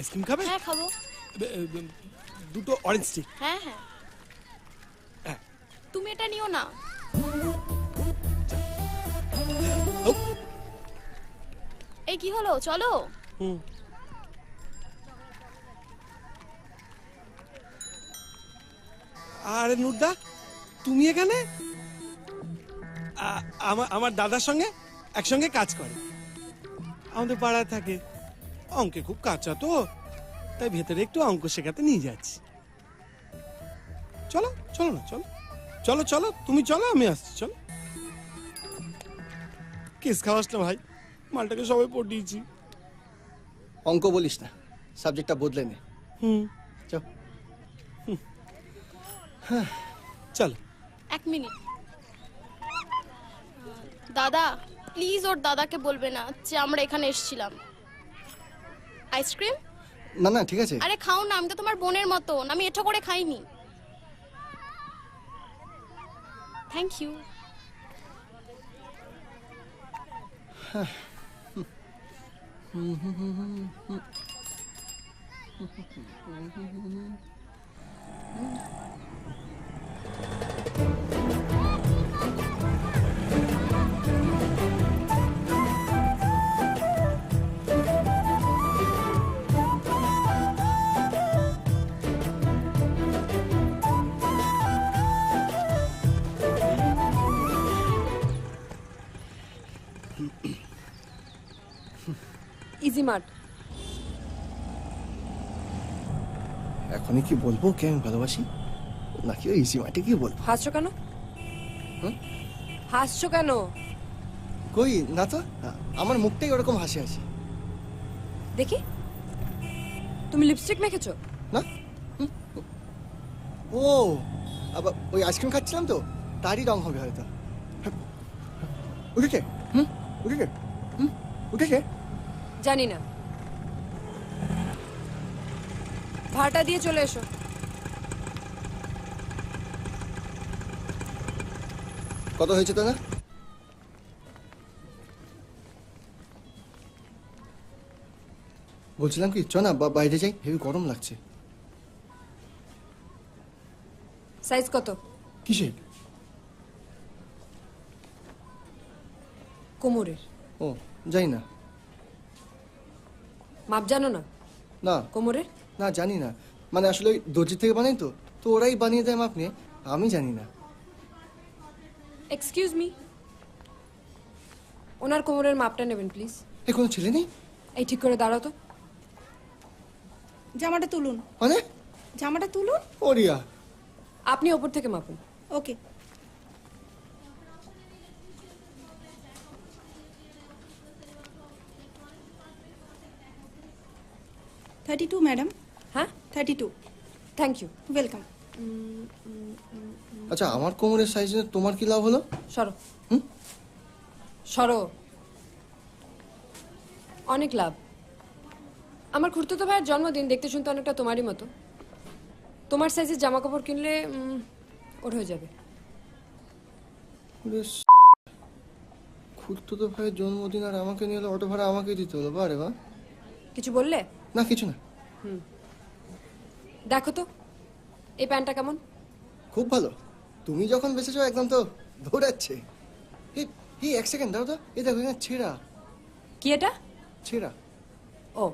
Ice cream খাবে? হ্যাঁ খাব। দুটো অরেঞ্জ স্টিক হ্যাঁ হ্যাঁ। হ্যাঁ। তুমি এটা নিও না। এই কি হলো? চলো। হুম। আরে নুরদা তুমি এখানে? আমার আমার দাদার সঙ্গে একসঙ্গে কাজ করে। আমাদের পাড়ায় থাকে। অঙ্কে খুব কাঁচা তো তাই ভেতরে একটু অঙ্ক শেখাতে নিয়ে যাচ্ছি। চলো চলো না চলো। চলো চলো তুমি চলো আমি আসছি চলো। কেস খাওয়াস না ভাই মালটাকে সবাই পটিয়েছি অঙ্ক বলিস না সাবজেক্টটা বদলে নে। হুম। চ। চলো। এক মিনিট। দাদা প্লিজ ওর দাদাকে বলবে না যে আমরা এখানে এসেছিলাম। আইসক্রিম না না ঠিক আছে। আরে খাও না আমি তো তোমার বোনের মতন। আমি এটা করে খাইনি। থ্যাংক ইউ মার্ট এখনই কি বলব? কে আমি ভালোবাসি? নাকি ওই ইসি মাঠে কি বলব? হাসছো কেন? হাসছো কেন? কই না তো আমার মুখটাই ওরকম হাসি হাসি। দেখি। তুমি লিপস্টিক মেখেছো? না? ও আবার ওই আইসক্রিম খাচ্ছিলাম তো তারই রং হবে হয়তো। উঠেছে হুম? উঠেছে হুম? উঠেছে জানি না ভাড়াটা দিয়ে চলে এসো। কত হয়েছে দাদা বলছিলাম কি চ না বা- বাইরে যাই হেভি গরম লাগছে। সাইজ কত? কিসে কোমরের। ও যাই না। মাপ জানো না? না। কোমরের? না জানি না। মানে আসলে ওই দর্জি থেকে বানাই তো তো ওরাই বানিয়ে দেয় মাপ নিয়ে। আমি জানি না। এক্সকিউজ মি ওনার কোমরের মাপটা নেবেন প্লিজ এ কোনো ছেলে নেই? এই ঠিক করে দাঁড়াও তো। জামাটা তুলুন। মানে? জামাটা তুলুন। ওরিয়া। আপনি ওপর থেকে মাপুন। ওকে। থার্টি টু ম্যাডাম হ্যাঁ thirty two thank you welcome আচ্ছা আমার কোমরের সাইজ তোমার কি লাভ হলো? সরো। হুম? সরো। অনেক লাভ। আমার খুড়তুতো ভাইয়ের জন্মদিন দেখতে শুনতে অনেকটা তোমারই মতো। তোমার সাইজের জামা কাপড় কিনলে ওর হয়ে যাবে। বেশ। খুঁড়তো ভাইয়ের জন্মদিন আর আমাকে নিয়ে অটো ভাড়া আমাকে দিতে হলো বারে বা কিছু বললে? না কিছু না। দেখো তো এই প্যান্টটা কেমন? খুব ভালো। তুমি যখন বেঁচেছো একদম তো দৌড়াচ্ছে। এই এক সেকেন্ড দাও তো। এই দেখো এখানে ছেঁড়া। কি এটা? ছেঁড়া। ও।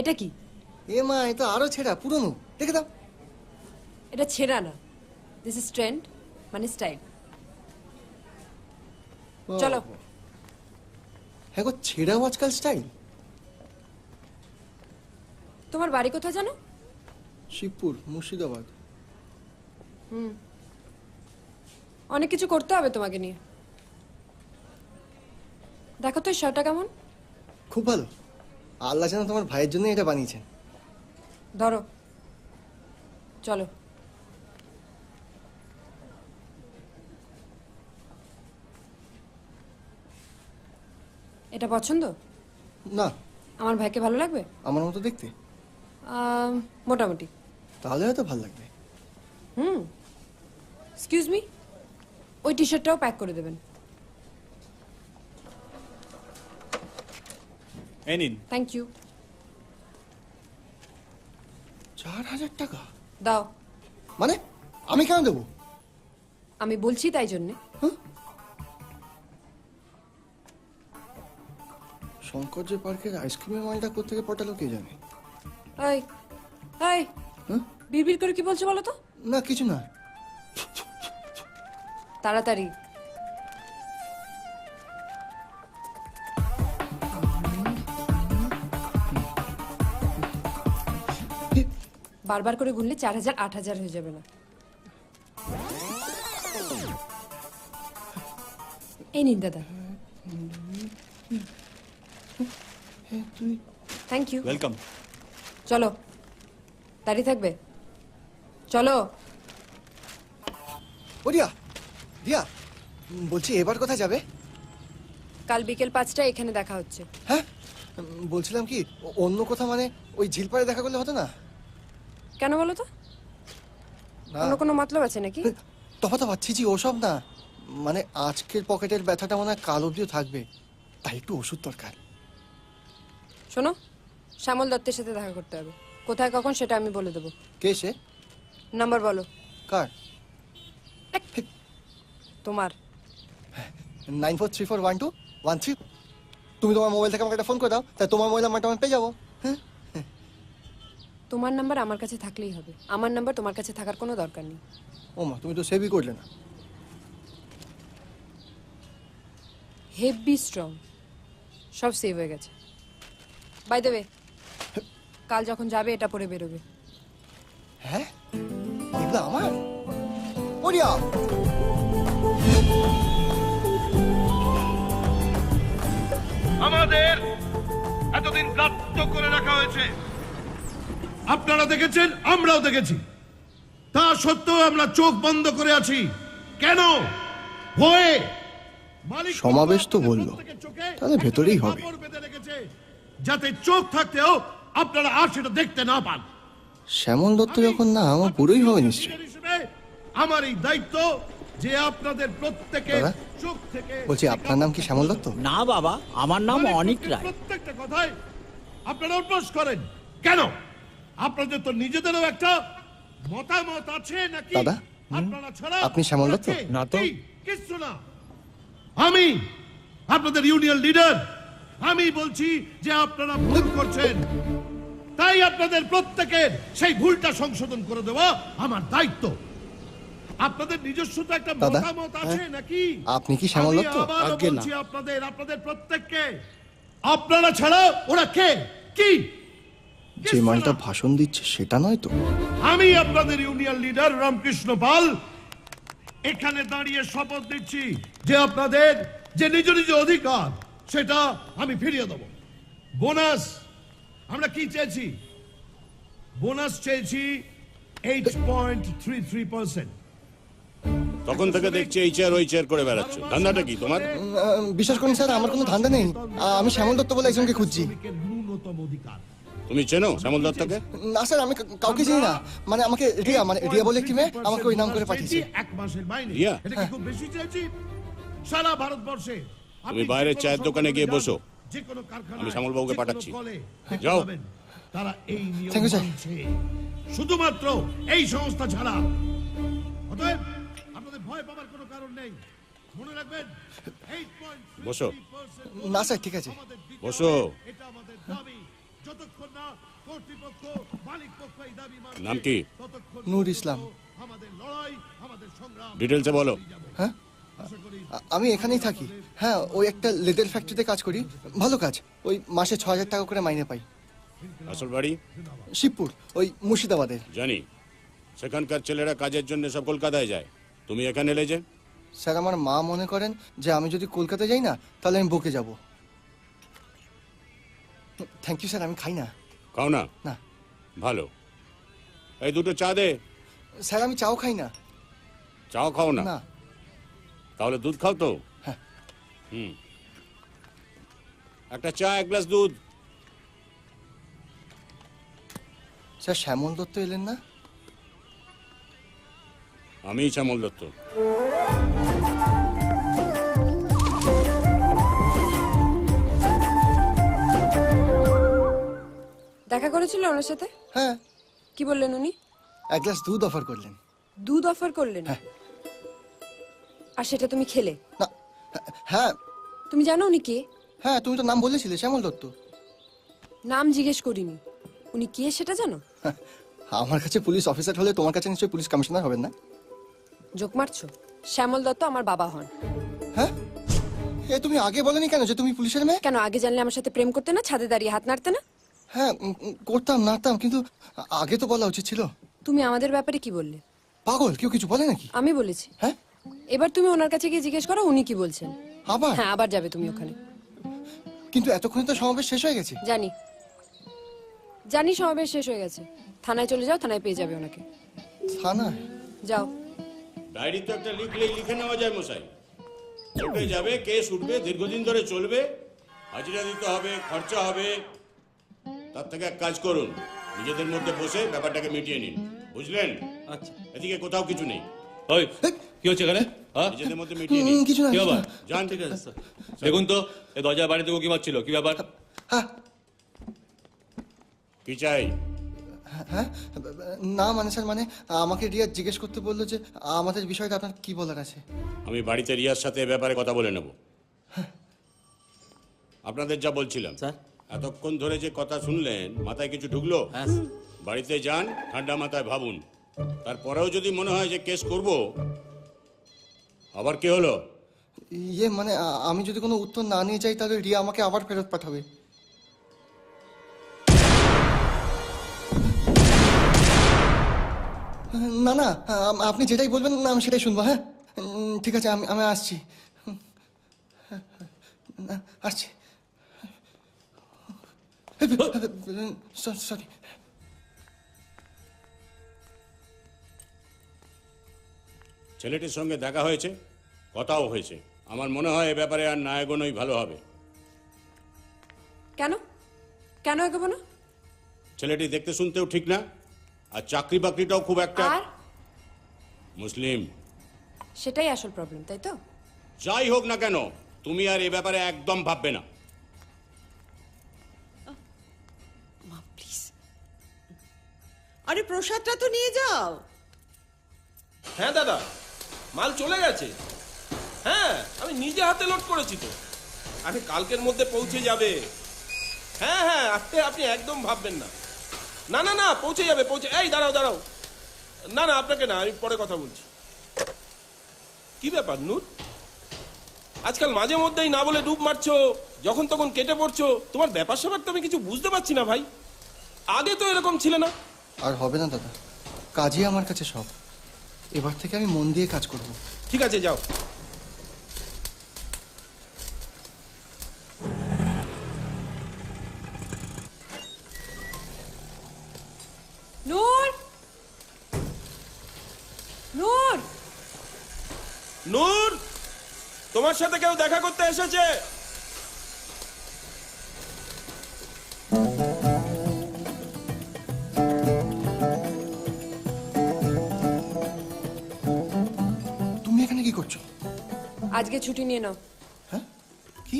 এটা কি? এ মা এ তো আরও ছেঁড়া পুরনো। দেখে দাও। এটা ছেঁড়া না। দিস ইজ ট্রেন্ড মানে স্টাইল চলো। হ্যাঁ গো ছেঁড়াও আজকাল স্টাইল তোমার বাড়ি কোথায় জানো? শিবপুর মুর্শিদাবাদ। হুম। অনেক কিছু করতে হবে তোমাকে নিয়ে। দেখো তো শার্টটা কেমন? খুব ভালো। আল্লাহ যেন তোমার ভাইয়ের জন্য এটা বানিয়েছেন। ধরো। চলো। এটা পছন্দ? না। আমার ভাইকে ভালো লাগবে? আমার মতো দেখতে? মোটামুটি। তাহলে হয়তো ভালো লাগবে। হুম। এক্সকিউজ মি ওই টি শার্টটাও প্যাক করে দেবেন। এই নিন। থ্যাংক ইউ চার হাজার টাকা? দাও। মানে আমি কেন দেবো? আমি বলছি তাই জন্যে। শঙ্করজি পার্কের আইসক্রিমের মালটা কোথেকে পটালো কে জানে? এই এই হুম? বিড়বিড় করে কি বলছো বলো তো? না কিছু না। তাড়াতাড়ি। বারবার করে গুনলে চার হাজার আট হাজার হয়ে যাবে না। এই নিন দাদা। থ্যাংক ইউ ওয়েলকাম চলো দাঁড়িয়ে থাকবে। চলো। ও রিয়া রিয়া বলছি এবার কোথায় যাবে? কাল বিকেল পাঁচটা এখানে দেখা হচ্ছে। হ্যাঁ? বলছিলাম কি অন্য কোথাও মানে ওই ঝিলপাড়ে দেখা করলে হতো না? কেন বলো তো? অন্য কোনো মতলব আছে নাকি? তফা তো পাচ্ছি জি ওসব না। মানে আজকের পকেটের ব্যথাটা মনে হয় কাল অব্দিও থাকবে। তাই একটু ওষুধ দরকার। শোনো শ্যামল দত্তের সাথে দেখা করতে হবে। কোথায় কখন সেটা আমি বলে দেবো। কে সে? নাম্বার বলো। কার? তোমার। Nine four three four one two one three. তুমি তোমার মোবাইল থেকে আমাকে একটা ফোন করে দাও তাই তোমার মোবাইল নাম্বারটা আমি পেয়ে যাব। হ্যাঁ? তোমার নাম্বার আমার কাছে থাকলেই হবে। আমার নাম্বার তোমার কাছে থাকার কোনো দরকার নেই। ও মা তুমি তো সেভই করলে না। Heavy strong. সব সেভ হয়ে গেছে। বাই দেবে কাল যখন যাবে এটা পরে বেরোবে। হ্যাঁ? এগুলো আমার? ওরিয়া আমাদের এতদিন করে রাখা হয়েছে। আপনারা দেখেছেন? আমরাও দেখেছি। তা সত্ত্বেও আমরা চোখ বন্ধ করে আছি। কেন? ভয়ে। সমাবেশ তো বলল। তাহলে ভেতরেই হবে। যাতে চোখ থাকতেও আপনারা আর সেটা দেখতে না পান। শ্যামল দত্ত যখন না আমার পুরোই হবে হিসেবে আমার এই দায়িত্ব যে আপনাদের প্রত্যেকের দাদা, চোখ থেকে বলছি আপনার নাম কি শ্যামল দত্ত? না বাবা আমার নাম মালিক অনিক রায়। প্রত্যেকটা কথায় আপনারা অভ্যাস করেন। কেন? আপনাদের তো নিজেদেরও একটা মতামত আছে নাকি? দাদা, আপনারা ছাড়া আপনি শ্যামল দত্ত? না তো। কি? কিচ্ছু না। আমি আপনাদের ইউনিয়ন লিডার আমি বলছি যে আপনারা ভুল করছেন। তাই আপনাদের প্রত্যেকের সেই ভুলটা সংশোধন করে দেওয়া আমার দায়িত্ব। আপনাদের নিজস্ব তো একটা মতামত আছে হ্যাঁ? নাকি? আপনি কি? না। আপনাদের আপনাদের প্রত্যেককে। আপনারা ছাড়া ওরা কে? কি? যে মালটা ভাষণ দিচ্ছে সেটা নয় তো। আমি আপনাদের ইউনিয়ন লিডার রামকৃষ্ণ পাল। এখানে দাঁড়িয়ে শপথ দিচ্ছি যে আপনাদের যে নিজ নিজ অধিকার সেটা আমি ফিরিয়ে দেব। বোনাস আমরা কি চেয়েছি? বোনাস চেয়েছি eight point three three percent তখন থেকে দেখছি এই চেয়ার ওই চেয়ার করে বেড়াচ্ছ। ধান্দাটা কি তোমার? বিশ্বাস করুন স্যার আমার কোনো ধান্দা নেই। আমি শ্যামল দত্ত বলে একজনকে খুঁজছি। ন্যূনতম অধিকার। তুমি চেনো শ্যামল দত্তকে? না স্যার আমি কাউকে চিনি না। মানে আমাকে রিয়া মানে রিয়া বলে একটি মেয়ে আমাকে ওই নাম করে পাঠিয়েছে। এক মাসের মাইনে রিয়া? এটা কি খুব বেশি চেয়েছি? সারা ভারতবর্ষে যে কোনো চায়ের দোকানে গিয়ে বসো। যে কোনো কারখানায়, আমি শ্যামলবাবুকে যে কোনো পাঠাচ্ছি। যাও। তারা এই নিয়ম. মানছে শুধুমাত্র এই সংস্থা ছাড়া অতএব আপনাদের ভয় পাবার কোনো কারণ নেই মনে রাখবেন বসো। না স্যার ঠিক আছে আমাদের বসো। এটা আমাদের দাবি যতক্ষণ না কর্তৃপক্ষ মালিক পক্ষ এই দাবি নাম কি? ততক্ষণ নূর ইসলাম। আমাদের লড়াই আমাদের সংগ্রাম ডিটেলসে বলো হ্যাঁ আমি এখানেই থাকি। হ্যাঁ ওই একটা লেদার ফ্যাক্টরিতে কাজ করি। ভালো কাজ। ওই মাসে ছ হাজার টাকা করে মাইনে পাই। আসল বাড়ি? শিবপুর ওই মুর্শিদাবাদের। জানি। সেখানকার ছেলেরা কাজের জন্য সব কলকাতায় যায়। তুমি এখানে এলে যে? স্যার আমার মা মনে করেন যে আমি যদি কলকাতায় যাই না তাহলে আমি বকে যাব। থ্যাংক ইউ স্যার আমি খাই না। খাও না? না। ভালো। এই দুটো চা দে। স্যার আমি চাও খাই না। চাও খাও না? না। তাহলে দুধ খাও তো। হ্যাঁ। হুম। একটা চা এক গ্লাস দুধ। স্যার শ্যামল দত্ত এলেন না? আমি শ্যামল দত্ত। দেখা করেছিল ওনার সাথে? হ্যাঁ। কি বললেন উনি? এক গ্লাস দুধ অফার করলেন। দুধ অফার করলেন? হ্যাঁ। আর সেটা তুমি খেলে। না হ্যাঁ। তুমি জানো উনি কে? হ্যাঁ তুমি তো নাম বলেছিলে শ্যামল দত্ত। নাম জিজ্ঞেস করিনি। উনি কে সেটা জানো? হ্যাঁ, আমার কাছে পুলিশ অফিসার হলে তোমার কাছে নিশ্চয়ই পুলিশ কমিশনার হবেন না? জোক মারছো? শ্যামল দত্ত আমার বাবা হন। হ্যাঁ? এ তুমি আগে বলেনি কেন যে তুমি পুলিশের মেয়ে? কেন আগে জানলে আমার সাথে প্রেম করতে না ছাদে দাঁড়িয়ে হাত নাড়তে না? হ্যাঁ উম, উম, করতাম নাড়তাম কিন্তু আগে তো বলা উচিত ছিল। তুমি আমাদের ব্যাপারে কি বললে? পাগল কেউ কিছু বলে নাকি? আমি বলেছি। হ্যাঁ? এবার তুমি ওনার কাছে গিয়ে জিজ্ঞেস করো উনি কি বলছেন। আবার? হ্যাঁ আবার যাবে তুমি ওখানে। কিন্তু এতক্ষণে তো সমাবেশ শেষ হয়ে গেছে। জানি। জানি সমাবেশ শেষ হয়ে গেছে। থানায় চলে যাও থানায় পেয়ে যাবে ওনাকে। থানায়? যাও। ডায়েরি তো একটা লিখলেই লিখে নেওয়া যায় মশাই। কোর্টে যাবে কেস উঠবে দীর্ঘদিন ধরে চলবে। হাজিরা দিতে হবে খরচা হবে। তার থেকে এক কাজ করুন। নিজেদের মধ্যে বসে ব্যাপারটাকে মিটিয়ে নিন। বুঝলেন? আচ্ছা। এদিকে কোথাও কিছু নেই। ওই কি হচ্ছে এখানে? হ্যাঁ? নিজেদের মধ্যে মিটিয়ে কিছু না কি কিছু ব্যাপার? না। যান ঠিক আছে। দেখুন তো এই দরজার বাড়িতে কি মারছিল কি ব্যাপার? হ্যাঁ। কি চাই? হ্যাঁ? না মানে স্যার মানে আমাকে রিয়া জিজ্ঞেস করতে বলল যে আমাদের বিষয়টা আপনার কি বলার আছে? আমি বাড়িতে রিয়ার সাথে এ ব্যাপারে কথা বলে নেব। আপনাদের যা বলছিলাম। স্যার। এতক্ষণ ধরে যে কথা শুনলেন মাথায় কিছু ঢুকলো? হ্যাঁ বাড়িতে যান ঠান্ডা মাথায় ভাবুন। তারপরেও যদি মনে হয় যে কেস করব আবার কি হলো? ইয়ে মানে আমি যদি কোনো উত্তর না নিয়ে যাই তাহলে রিয়া আমাকে আবার ফেরত পাঠাবে। না না আপনি যেটাই বলবেন না আমি সেটাই শুনব হ্যাঁ? ঠিক আছে আমি আমি আসছি। আসছি। সরি। ছেলেটির সঙ্গে দেখা হয়েছে? কথাও হয়েছে। আমার মনে হয় এ ব্যাপারে আর না এগোনোই ভালো হবে। কেন? কেন এগোবো না? ছেলেটি দেখতে শুনতেও ঠিক না আর চাকরি বাকরিটাও খুব একটা আর? মুসলিম। সেটাই আসল প্রবলেম তাই তো? যাই হোক না কেন তুমি আর এ ব্যাপারে একদম ভাববে না। আরে প্রসাদটা তো নিয়ে যাও। হ্যাঁ দাদা। মাল চলে গেছে। হ্যাঁ আমি নিজে হাতে লোড করেছি তো। আরে কালকের মধ্যে পৌঁছে যাবে। হ্যাঁ হ্যাঁ আপনি আপনি একদম ভাববেন না। না না না পৌঁছে যাবে পৌঁছে এই দাঁড়াও দাঁড়াও। না না আপনাকে না আমি পরে কথা বলছি। কি ব্যাপার নূর? আজকাল মাঝে মধ্যেই না বলে ডুব মারছো যখন তখন কেটে পড়ছো। তোমার ব্যাপার স্যাপার তো আমি কিছু বুঝতে পারছি না ভাই। আগে তো এরকম ছিল না। আর হবে না দাদা। কাজই আমার কাছে সব। এবার থেকে আমি মন দিয়ে কাজ করব। ঠিক আছে যাও। নূর! নূর! নূর! তোমার সাথে কেউ দেখা করতে এসেছে? তুমি এখানে কি করছ? আজকে ছুটি নিয়ে নাও। হ্যাঁ? কি?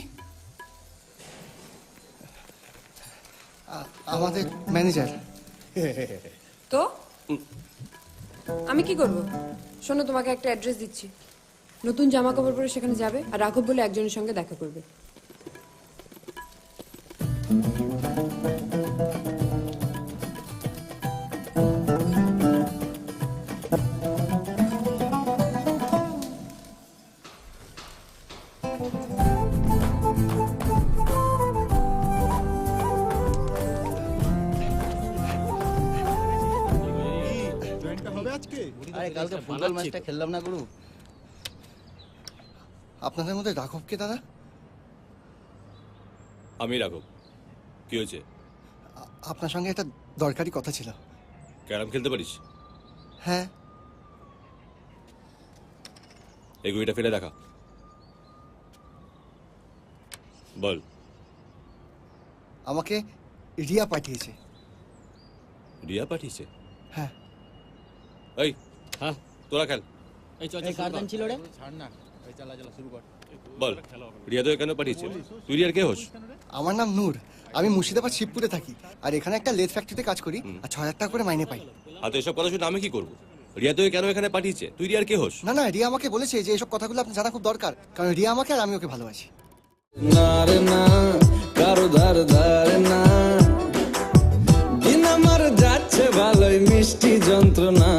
আমাদের ম্যানেজার। তো? আমি কি করব? শোনো, তোমাকে একটা অ্যাড্রেস দিচ্ছি। নতুন জামা কাপড় পরে সেখানে যাবে আর রাঘব বলে একজনের সঙ্গে দেখা করবে। কালকে ফুটবল ম্যাচটা খেললাম না গুরু। আপনাদের মধ্যে রাঘব কে দাদা? আমি রাঘব। কি হয়েছে? আপনার সঙ্গে একটা দরকারি কথা ছিল। ক্যারাম খেলতে পারিস? হ্যাঁ। এই গুড়িটা ফেলে দেখা। বল। আমাকে রিয়া পাঠিয়েছে। রিয়া পাঠিয়েছে? হ্যাঁ। এই হ্যাঁ? তোরা খেল। এই কার। গান ছিল বল রিয়াদকে কেন পাঠিয়েছিল তুই রিয়ার কে হোস? আমার নাম নূর। আমি মুর্শিদাবাদ শিবপুরে থাকি। আর এখানে একটা লেদ ফ্যাক্টরিতে কাজ করি আর ছ হাজার টাকা করে মাইনে পাই। আর তো এসব কথা শুনে আমি কি করব? রিয়া তোকে কেন এখানে পাঠিয়েছে। তুই রিয়ার কে হোস? না না রিয়া আমাকে বলেছে যে এসব কথাগুলো আপনি জানা খুব দরকার। কারণ রিয়া আমাকে আর আমি ওকে ভালোবাসি। না না কারও ধার ধার না। আমার যাচ্ছে ভালোই মিষ্টি যন্ত্রণা।